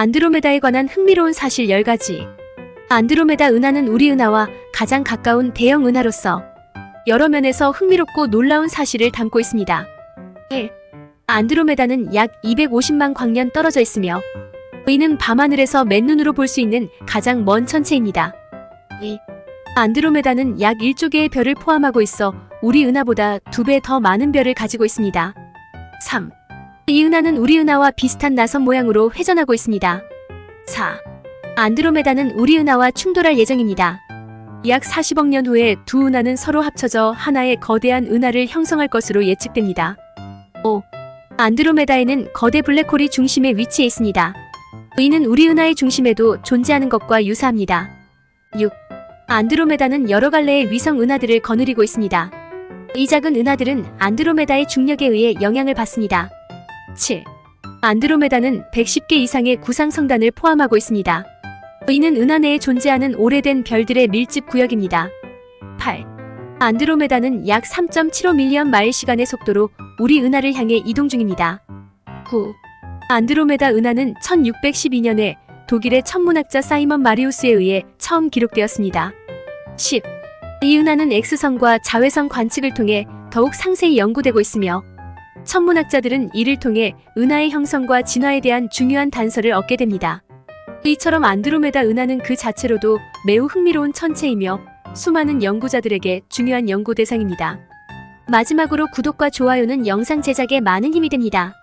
안드로메다에 관한 흥미로운 사실 10가지. 안드로메다 은하는 우리 은하와 가장 가까운 대형 은하로서 여러 면에서 흥미롭고 놀라운 사실을 담고 있습니다. 1. 안드로메다는 약 250만 광년 떨어져 있으며 이는 밤하늘에서 맨눈으로 볼 수 있는 가장 먼 천체입니다. 2. 안드로메다는 약 1조 개의 별을 포함하고 있어 우리 은하보다 두배더 많은 별을 가지고 있습니다. 3. 이 은하는 우리 은하와 비슷한 나선 모양으로 회전하고 있습니다. 4. 안드로메다는 우리 은하와 충돌할 예정입니다. 약 40억 년 후에 두 은하는 서로 합쳐져 하나의 거대한 은하를 형성할 것으로 예측됩니다. 5. 안드로메다에는 거대 블랙홀이 중심에 위치해 있습니다. 이는 우리 은하의 중심에도 존재하는 것과 유사합니다. 6. 안드로메다는 여러 갈래의 위성 은하들을 거느리고 있습니다. 이 작은 은하들은 안드로메다의 중력에 의해 영향을 받습니다. 7. 안드로메다는 110개 이상의 구상 성단을 포함하고 있습니다. 이는 은하 내에 존재하는 오래된 별들의 밀집 구역입니다. 8. 안드로메다는 약 3.75밀리언 마일 시간의 속도로 우리 은하를 향해 이동 중입니다. 9. 안드로메다 은하는 1612년에 독일의 천문학자 사이먼 마리우스에 의해 처음 기록되었습니다. 10. 이 은하는 X성과 자외선 관측을 통해 더욱 상세히 연구되고 있으며 천문학자들은 이를 통해 은하의 형성과 진화에 대한 중요한 단서를 얻게 됩니다. 이처럼 안드로메다 은하는 그 자체로도 매우 흥미로운 천체이며 수많은 연구자들에게 중요한 연구 대상입니다. 마지막으로 구독과 좋아요는 영상 제작에 많은 힘이 됩니다.